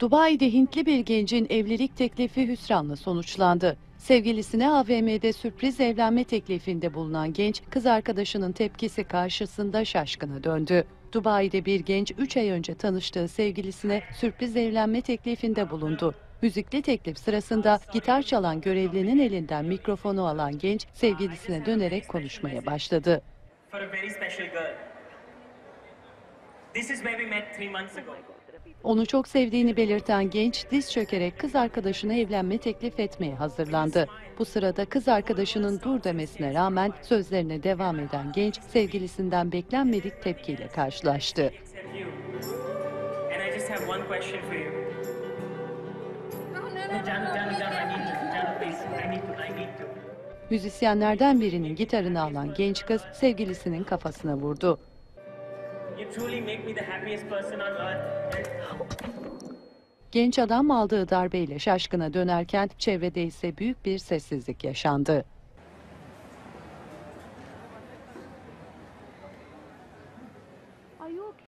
Dubai'de Hintli bir gencin evlilik teklifi hüsranla sonuçlandı. Sevgilisine AVM'de sürpriz evlenme teklifinde bulunan genç, kız arkadaşının tepkisi karşısında şaşkına döndü. Dubai'de bir genç 3 ay önce tanıştığı sevgilisine sürpriz evlenme teklifinde bulundu. Müzikli teklif sırasında gitar çalan görevlinin elinden mikrofonu alan genç sevgilisine dönerek konuşmaya başladı. Onu çok sevdiğini belirten genç diz çökerek kız arkadaşına evlenme teklif etmeye hazırlandı. Bu sırada kız arkadaşının dur demesine rağmen sözlerine devam eden genç sevgilisinden beklenmedik tepkiyle karşılaştı. Müzisyenlerden birinin gitarını alan genç kız sevgilisinin kafasına vurdu. You truly make me the happiest person on earth. Genç adam aldığı darbeyle şaşkına dönerken çevrede ise büyük bir sessizlik yaşandı.